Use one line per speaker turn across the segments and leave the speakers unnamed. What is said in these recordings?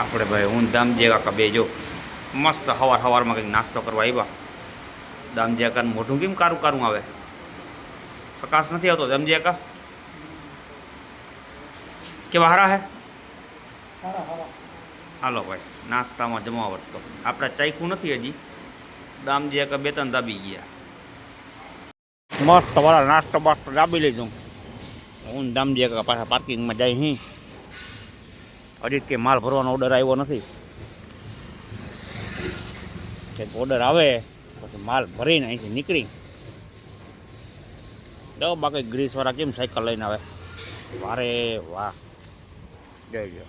આપણે ભાઈ હું દામજી કાકા બે જો. મસ્ત હવાર હવારમાં કંઈક નાસ્તો કરવા આવ્યા દામજી કાકાનું મોઢું કેમ કારું કારું આવે? પ્રકાશ નથી આવતો દામજી કાકા કેવા હારા હે? હાલો ભાઈ નાસ્તામાં જમાવટ તો આપણે ચાખ્યું નથી હજી. દામજી કાકા બે ત્રણ દાબી ગયા. મસ્ત વાળા નાસ્તો બાસ્તો દાબી લીધું. હું દામજી કાકા પાછા પાર્કિંગમાં જાય હી. હજી કે માલ ભરવાનો ઓર્ડર આવ્યો નથી. કે ઓર્ડર આવે, પછી માલ ભરીને અહીંથી નીકળી. જો બાકી ગ્રીસવાળા કેમ સાયકલ લઈને આવે? વારે, વાહ. જય જય.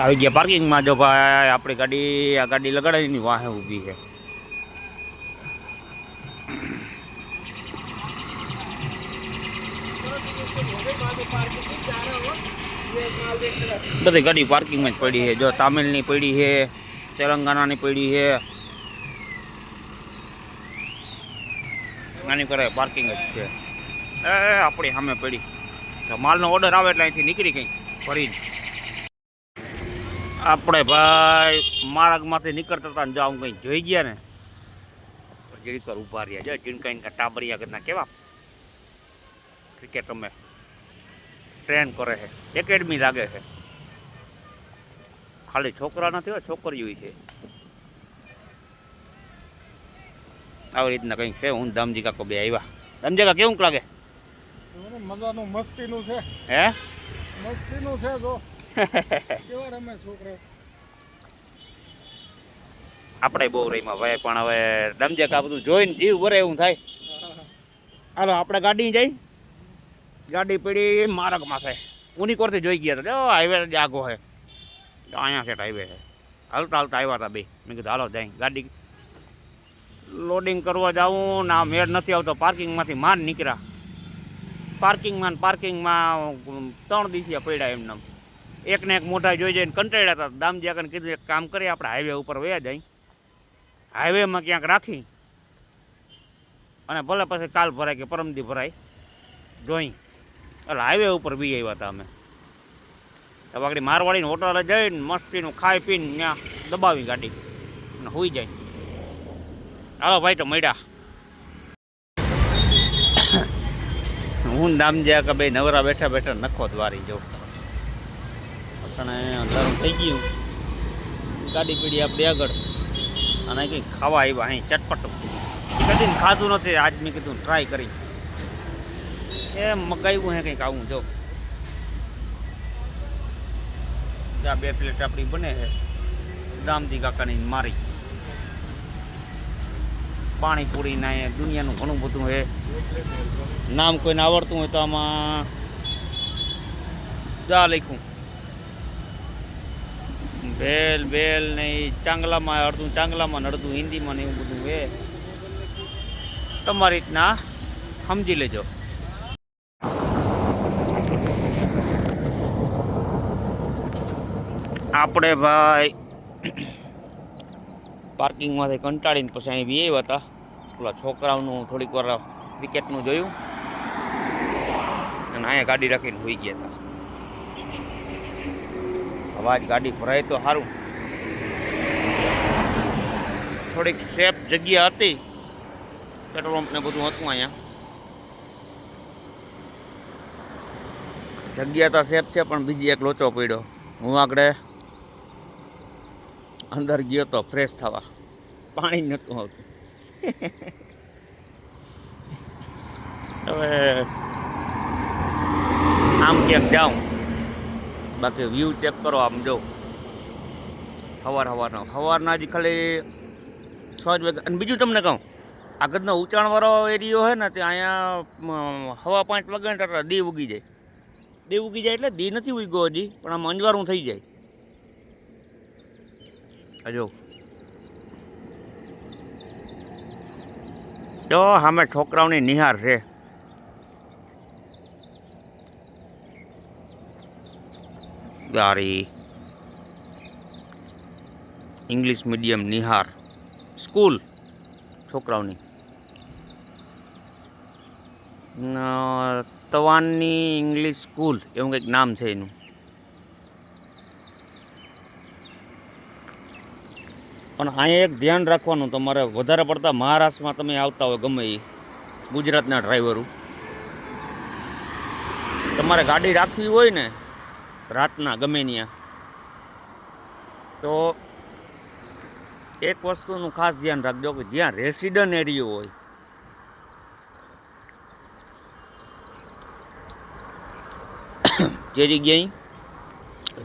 આવી ગયા પાર્કિંગમાં જો ભાઈ, આપણી ગાડી, આ ગાડી લગાડેની વાહે ઊભી છે. બધી ગાડી પાર્કિંગમાં જ પડી છે. જો તામિલની પડી છે તેલંગાણાની પડી છે. આની કરે પાર્કિંગ જ છે. એ આપણી સામે પડી. તો માલનો ઓર્ડર આવે એટલે અહીંથી નીકળી ગઈ ભરીને આપણે ભાઈ માર્ગમાંથી નીકળતા હતા ને જો આમ કંઈ જોઈ ગયા ને. જરીકર ઊભા રહ્યા. જો ચીણકાઈને ટાબરિયા કરતા કેવા? ક્રિકેટ રમે ટ્રેન કરે છે. એકેડમી લાગે છે. ખાલી છોકરા નથી હોય છોકરીઓ છે. આવી રીતના કંઈક છે. હું દામજી કાકો બે આવ્યા. દામજી કાકા કેવું લાગે?
મજાનું મસ્તીનું છે.
હે?
મસ્તીનું છે જો. કેવા રમે છોકરા.
આપણે બહુ રહીમાં ભાઈ પણ હવે દામજી કાકા બધું જોઈને જીવ ભરે એવું થાય. હાલો આપણે ગાડી જાય ગાડી પડી માર્ગમાં છે ઉનીકોરથી જોઈ ગયા હતા જો હાઈવે જ આગો છે અહીંયા છે હાઈવે છે. હાલતા હાલતા આવ્યા હતા બે. મેં કીધું, હાલો જાય, ગાડી લોડિંગ કરવા જાઉં. ના, મેળ નથી આવતો. પાર્કિંગમાંથી માન નીકળ્યા. પાર્કિંગમાં પાર્કિંગમાં ત્રણ દિવસિયા પડ્યા એમને. એકને એક મોઢા જોઈ જઈને કંટાળ્યા હતા. દામજી આગળ કીધું, એક કામ કરીએ, આપણે હાઈવે ઉપર વયા જાય. હાઈવેમાં ક્યાંક રાખી અને ભલે પછી કાલ ભરાય કે પરમદી ભરાય, જોઈ. એટલે હાઈવે ઉપર બી આવ્યા હતા અમે. તો આગળ મારવાડીને હોટલે જઈને મસ્તીનું ખાઈ પીને ત્યાં દબાવી ગાડી. અને હોઈ જાય. હાલો ભાઈ તો મળ્યા. હું દામજ્યા કે ભાઈ નવરા બેઠા બેઠા નખો દ્વારી જો અને થઈ ગયું. ગાડી પીડી આપણે આગળ. અને કંઈક ખાવા આવ્યા. અહીં ચટપટ. કદી ખાધું નથી. આજ મેં કીધું ટ્રાય કરી. એ મગાવ્યું હે કંઈક આવું, જો. આ બે પ્લેટ આપણી બને છે દામજી કાકાની મારી. પાણીપુરી ના એ દુનિયાનું ઘણું બધું હે. નામ કોઈને આવડતું હોય તો આમાં જા લખ્યું બેલ બેલ ને ચાંગલામાં, અડધું ચાંગલામાં અડધું હિન્દીમાં ને એવું બધું હે. તમારી રીતના સમજી લેજો. આપણે ભાઈ પાર્કિંગમાંથી કંટાળીને પછી અહીં બી આવ્યા હતા. પેલા છોકરાઓનું થોડીક વાર ક્રિકેટનું જોયું. અને અહીંયા ગાડી રાખીને હોઈ ગયા હતા. અવાજ ગાડી ભરાય તો સારું. થોડીક સેફ જગ્યા હતી. પેટ્રોલ પંપ ને બધું હતું અહીંયા. જગ્યા તો સેફ છે, પણ બીજી એક લોચો પડ્યો. હું આગળ અંદર ગયો તો ફ્રેશ થવા. પાણી નહોતું આવતું. હવે આમ ક્યાંક જાઉં? બાકી વ્યૂ ચેક કરો, આમ જો. સવાર સવારનો સવારના હજી ખાલી છ જ વાગે અને બીજું તમને કહું, આગળનો ઉંચાણવાળો એરિયો છે ને તે અહીંયા હવા પાંચ વાગે ને દી ઉગી જાય. દી ઉગી જાય એટલે દી નથી ઉગ્યો હજી, પણ આમ અંજવારું થઈ જાય. જો, સામે છોકરાઓની નિહાર છે. ગારી. English medium Nihar. સ્કૂલ છોકરાઓની. તવાનની ઇંગ્લિશ સ્કૂલ એવું કંઈક નામ છે એનું. પણ અહીંયા એક ધ્યાન રાખવાનું, તમારે વધારે પડતા મહારાષ્ટ્રમાં તમે આવતા હોય ગમે એ ગુજરાતના ડ્રાઈવરો તમારે ગાડી રાખવી હોય ને, રાતના ગમે ત્યાં તો એક વસ્તુનું ખાસ ધ્યાન રાખજો કે જ્યાં રેસિડન્ટ એરિયો હોય, જે જગ્યાએ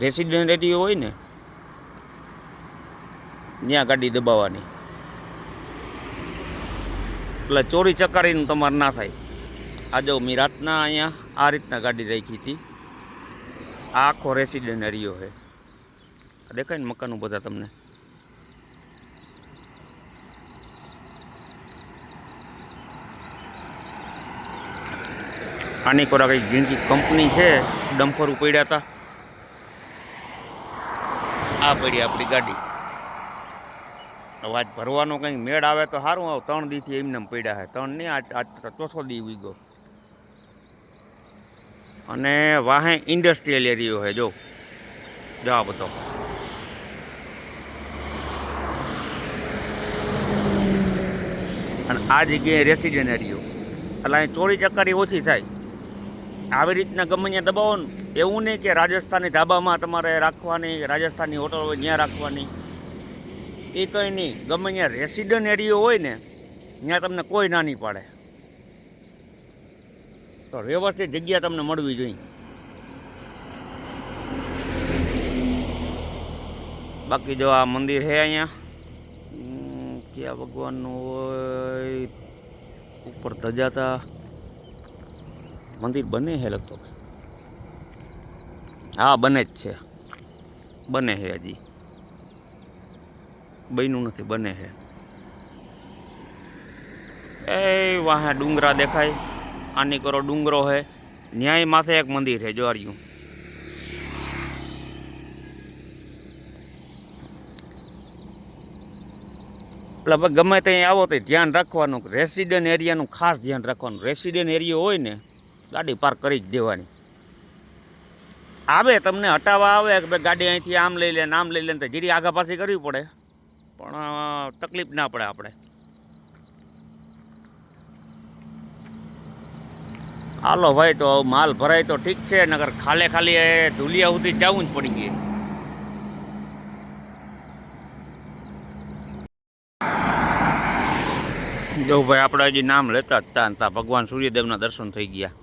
રેસિડન્ટ એરિયો હોય ને ત્યાં ગાડી દબાવવાની. એટલે ચોરી ચકારીનું તમારે ના થાય. આ જો મેં રાતના અહીંયા આ રીતના ગાડી રાખી હતી. આ આખો રેસિડેન્ટ એરિયો છે. દેખાય ને મકાનો બધા તમને. આની કોરા કઈ જિંદગી કંપની છે. ડમ્ફર ઉપડ્યા હતા. આ પડી આપણી ગાડી. અવાજ ભરવાનો કંઈક મેળ આવે તો સારું, આવ ત્રણ દીથી એમને એમ પડ્યા છે. ત્રણ નહીં, આજ આજ ચોથો દી ઉગો અને વાહે ઇન્ડસ્ટ્રીયલ એરિયો છે, જો. જવા આ બધો. અને આ જગ્યાએ રેસિડેન્ટ એરિયો એટલે અહીં ચોરી ચકારી ઓછી થાય. આવી રીતના ગમે ત્યાં દબાવો ને એવું નહીં કે રાજસ્થાની ધાબામાં તમારે રાખવાની રાજસ્થાની હોટલ હોય ત્યાં રાખવાની. એ કંઈ નહીં ગમે ત્યાં રેસિડન્ટ એરિયો હોય ને, ત્યાં તમને કોઈ ના નહીં પાડે. તો વ્યવસ્થિત જગ્યા તમને મળવી જોઈએ. બાકી જો આ મંદિર છે અહીંયા ક્યાં ભગવાનનું હોય, ઉપર ધજાતા. મંદિર બને છે લગભગ? હા, બને જ છે. બને છે હજી. બન્યું નથી, બને છે. એ વાહે ડુંગરા દેખાય, આની કરો ડુંગરો છે ન્યાય માથે એક મંદિર છે જોવાર્યું. એટલે ગમે ત્યાં આવો તો ધ્યાન રાખવાનું રેસિડેન્ટ એરિયાનું ખાસ ધ્યાન રાખવાનું. રેસિડેન્ટ એરિયો હોય ને, ગાડી પાર્ક કરી જ દેવાની. આવે તમને હટાવવા આવે કે ભાઈ ગાડી અહીંથી આમ લઈ લે આમ લઈ લે તો જીરી આગા પાછી કરવી પડે. પણ તકલીફ ના પડે આપણે. હાલો ભાઈ, તો માલ ભરાય તો ઠીક છે, નગર ખાલે ખાલી એ ધુલિયા સુધી જવું જ પડી ગઈ જો ભાઈ, આપણે હજી નામ લેતા હતા તા, ભગવાન સૂર્યદેવના દર્શન થઈ ગયા.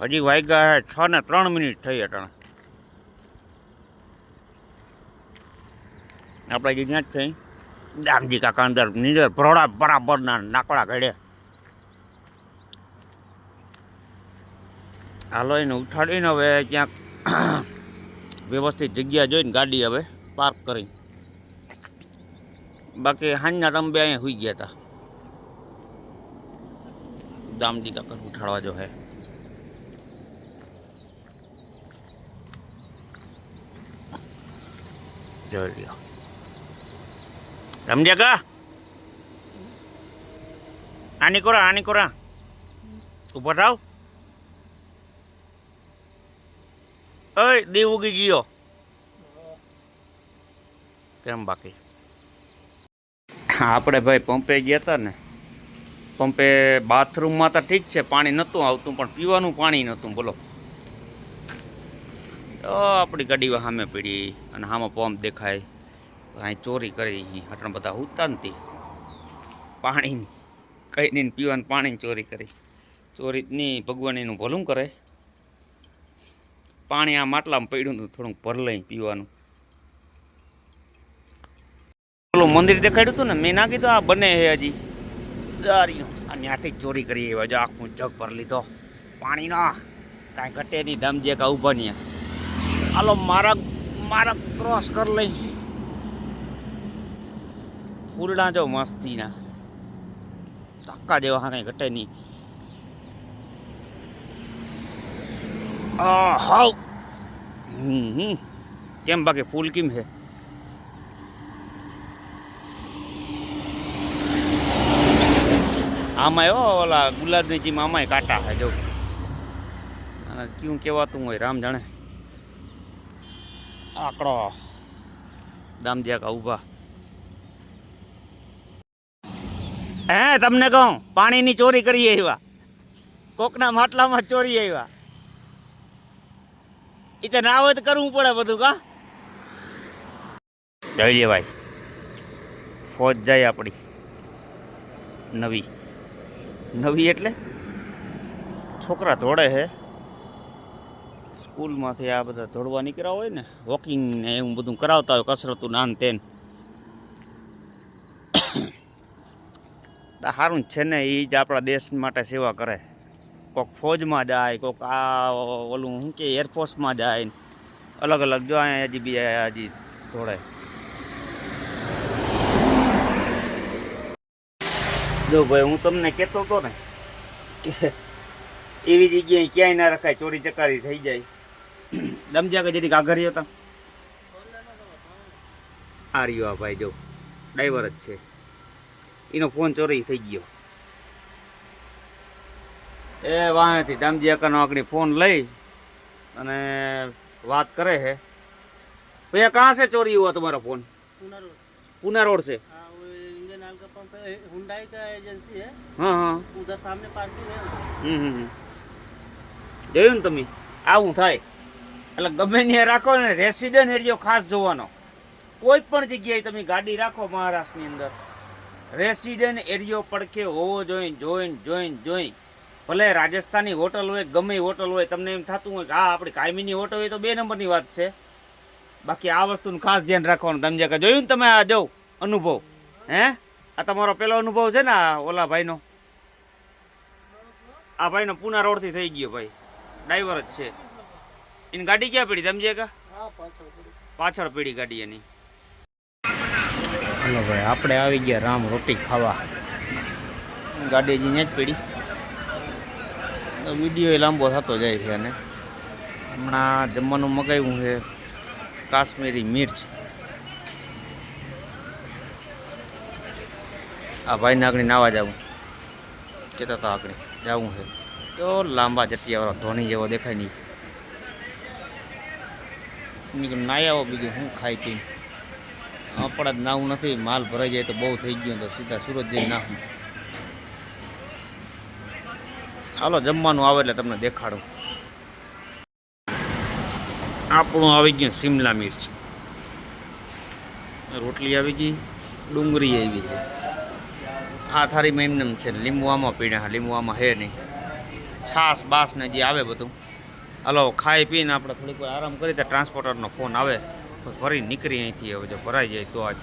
હજી વાગ્યા છ ને ત્રણ મિનિટ થઈ અટાણે. આપણે જ થઈ દામજી કાકા અંદર નીંદર ભરોડા બરાબરના નાકડા ઘડે. હાલો, એને ઉઠાડીને હવે ક્યાંક વ્યવસ્થિત જગ્યા જોઈને ગાડી હવે પાર્ક કરી. બાકી હાંજના તમે બે અહીંયા સુઈ ગયા હતા. દામજી કાકા ઉઠાડવા જો હે. જોઈ લ્યો. સમજ્યા કા? આની કોરા આની કોરા ઉપર થાવ. ઓય, દીવ ઉગી ગયો. કેમ બાકી? આપણે ભાઈ પંપે ગયા હતા ને. પંપે બાથરૂમમાં તો ઠીક છે, પાણી નહોતું આવતું, પણ પીવાનું પાણી નહોતું, બોલો. આપણી ગાડી સામે પડી અને સામે પંપ દેખાય. અહીં ચોરી કરી હટણ બધા ઉતા નથી પાણીની, કઈ નહીં પીવાનું પાણીની ચોરી કરી. ચોરી નહીં, ભગવાન એનું ભલું કરે. પાણી આ માટલામાં પડ્યું હતું થોડુંક ભર લઈ પીવાનું. પેલું મંદિર દેખાડ્યું હતું ને, મેં ના કીધું આ બને હે હજી. દાર્યું આ ત્યાંથી ચોરી કરી એવા જો આખું જગ ભર લીધો. પાણીનો કાંઈ ઘટે નહીં ધામજે કા ઊભા નહીં. હાલો, મારા મારા ક્રોસ કર લઈ. ફૂલડા જો મસ્તીના. ધક્કા જેવા હા કાંઈ ઘટે નહીં. હાવ. હમ કેમ બાકી ફૂલ કેમ છે? આમાંય એવો ઓલા ગુલાબની જીમ આમાંય કાંટા છે, જો. અને ક્યું કહેવાતું હોય, રામ જાણે. આકડો. દામદિયા કા ઊભા. હે, તમને કહું, પાણીની ચોરી કરી આવ્યા કોકના માટલામાં ચોરી આવ્યા એ તો ના હોય તો કરવું પડે બધું, કા? જોઈએ ભાઈ, ફોજ જાય આપણી. નવી. નવી એટલે? છોકરા ધોડે છે સ્કૂલમાંથી આ બધા દોડવા નીકળ્યા હોય ને, વોકિંગ ને એવું બધું કરાવતા હોય કસરતું નાન તેન. સારું જ છે ને એ જ આપણા દેશ માટે સેવા કરે. કોક ફોજમાં જાય, કોક આ ઓલું શું કે એરફોર્સમાં જાય અલગ અલગ જો અહીંયા હજી બીજા હજી થોડે જો ભાઈ, હું તમને કહેતો હતો ને, કે એવી જગ્યાએ ક્યાંય ના રખાય, ચોરી ચકારી થઈ જાય. દમજ્યા કે જેની કાઘરી હતા આ રહ્યો ભાઈ, જો, ડ્રાઈવર જ છે. એનો ફોન ચોરી થઈ ગયો એ વાંથી દામજી અકાનો આગળ ફોન લઈ અને વાત કરે છે भैया कहाँ से चोरी हुआ तुम्हारा phone
Poona road
Poona road से
हाँ वो इंडियन ऑयल का पंप है हुंडई का एजेंसी है
હા હા
उधर सामने पार्किंग है
હમ હમ હમ. જોયું ને તમે આવું થાય એટલે ગમે ત્યાં રાખો ને રેસિડન્ટ એરિયો ખાસ જોવાનો કોઈ પણ જગ્યાએ તમે ગાડી રાખો મહારાષ્ટ્રની અંદર રેસિડન્ટ એરિયો પડખે હોવો જોઈએ જોઈન જોઈન જોઈ ભલે રાજસ્થાની હોટલ હોય ગમે હોટલ હોય તમને એમ થતું હોય કે હા આપણી કાયમીની હોટલ હોય તો બે નંબરની વાત છે. બાકી આ વસ્તુનું ખાસ ધ્યાન રાખવાનું તમે કે જોયું ને તમે આ જો અનુભવ હે? આ તમારો પેલો અનુભવ છે ને આ ઓલા ભાઈનો? આ ભાઈનો પુના રોડથી થઈ ગયો ભાઈ ડ્રાઈવર જ છે. એની ગાડી ક્યાં પડી સમજે કા
પાછળ પડી
ગાડી એની. હલો ભાઈ, આપણે આવી ગયા રામ રોટી ખાવા. ગાડી હજી ત્યાં જ પડી વીડિયો લાંબો થતો જાય છે અને. હમણાં જમવાનું મગાવ્યું છે કાશ્મીરી મિર્ચ. આ ભાઈને આગળ નાવા જવું. કહેતા હતા આગળ જવું છે. તો લાંબા જટિયાવાળો ધોની જેવો દેખાય નહીં. નાઈ આવો બીજું શું ખાઈ પી આપણા જ નાવું નથી, માલ ભરાઈ જાય તો બહુ થઈ ગયું તો સીધા સુરત જઈને નાખું. હાલો, જમવાનું આવે એટલે તમને દેખાડું. આપણું આવી ગયું શિમલા મિર્ચ. રોટલી આવી ગઈ, ડુંગળી આવી છે આ થાળીમાં એમને છે લીંબુ આમાં પીણા લીંબુ આમાં હે નહીં. છાસ બાસ ને જે આવે બધું. હાલો, ખાઈ પીને આપણે થોડીક આરામ કરી ત્યાં ટ્રાન્સપોર્ટરનો ફોન આવે. તો ભરી નીકળી અહીંથી હવે જો ભરાઈ જાય તો આજ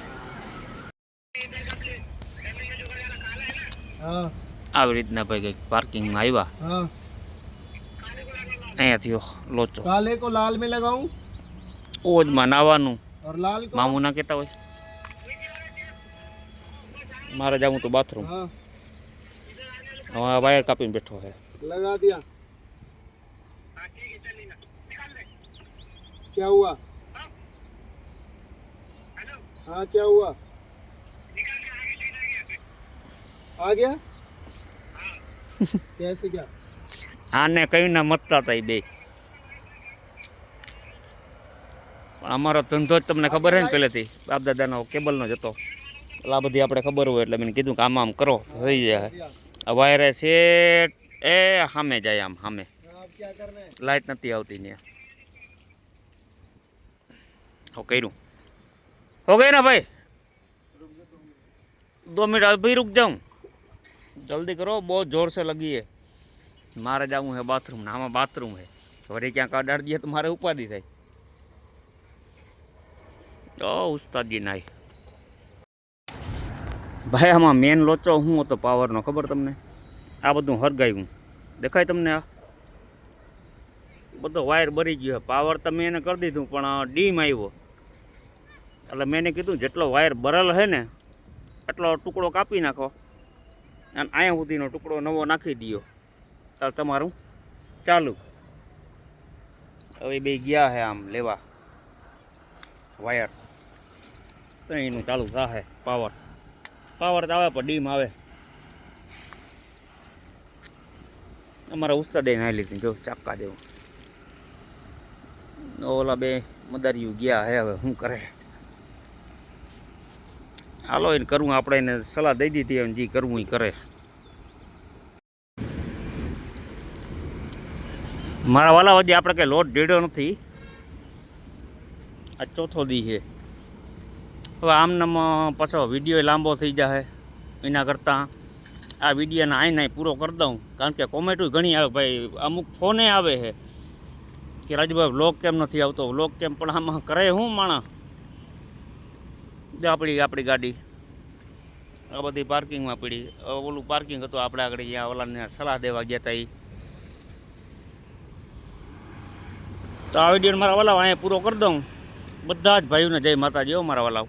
હા
આવી રીતના ભાઈ કંઈક પાર્કિંગમાં આવ્યા
हाँ
અહીંયાથી લોચો
काले को लाल में लगाऊं
ઓજમાં નાવાનું
और लाल को
મામુ ના કહેતા હોય મારે જવું તો બાથરૂમ
हाँ
હવે આ વાયર કાપીને બેઠો છે
लगा दिया क्या हुआ हाँ क्या हुआ आ गया कैसे क्या
આને કયું ના મતતા હતા એ બે પણ અમારો ધંધો જ તમને ખબર હે ને પહેલેથી બાપ દાદાનો કેબલનો જ હતો એટલે આ બધી આપણે ખબર હોય એટલે મેં કીધું કે આમ આમ કરો થઈ જાય આ વાયરે છે એ સામે જાય આમ સામે
अब क्या करना है
લાઇટ નથી આવતી ત્યાં હો કર્યું હો ગઈ ના ભાઈ दो मिनट अभी रुक जाऊं जल्दी करो बहुत जोर से लगी है મારે જવું છે બાથરૂમ ને આમાં બાથરૂમ છે વળી ક્યાંક અડાડી દઈએ તો મારે ઉપાધિ થાય તો ઉસ્તાદજી નાય ભાઈ આમાં મેન લોચો શું હતો પાવરનો ખબર તમને આ બધું હરગાયું દેખાય તમને આ બધો વાયર બરી ગયો પાવર તમે એને કરી દીધું પણ ડીમ આવ્યો એટલે મેં એને કીધું, જેટલો વાયર બરલ છે ને, એટલો ટુકડો કાપી નાખો. અને અહીંયા સુધીનો ટુકડો નવો નાખી દો ત્યારે તમારું ચાલુ. હવે બે ગયા છે આમ લેવા. વાયર. તો એનું ચાલુ થશે પાવર પાવર તો આવે પણ ડીમ આવે. અમારા ઉસ્તાદે નાહી લીધી, જો ચાક્કા જેવું. ઓલા બે મદારીયું ગયા હે, હવે શું કરે? હાલો, એને કરવું આપણે એને સલાહ દઈ દીધી અને જે કરવું એ કરે. મારા વાલા વધી આપણે કંઈ લોટ ઢીડ્યો નથી. આ ચોથો દી છે. હવે આમનામ પાછો વીડિયો લાંબો થઈ જાય એના કરતાં. આ વિડીયોને આઈ નાઈ પૂરો કરી દઉં, કારણ કે કોમેન્ટો ઘણી આવે, ભાઈ, અમુક ફોને આવે છે. કે રાજુભાઈ બ્લોગ કેમ નથી આવતો? બ્લોગ કેમ? પણ આમાં કરે હું માણસ? આપણી આપણી ગાડી. આ બધી પાર્કિંગમાં પડી. ઓલું પાર્કિંગ હતું, આપણે આગળ જ્યાં ઓલાને સલાહ દેવા ગયા હતા એ તો આ વીડિયો મારા વાલાવ અહીંયા પૂરો કરી દઉં. બધા જ ભાઈઓને જય માતાજી હો, મારા વાલાવ.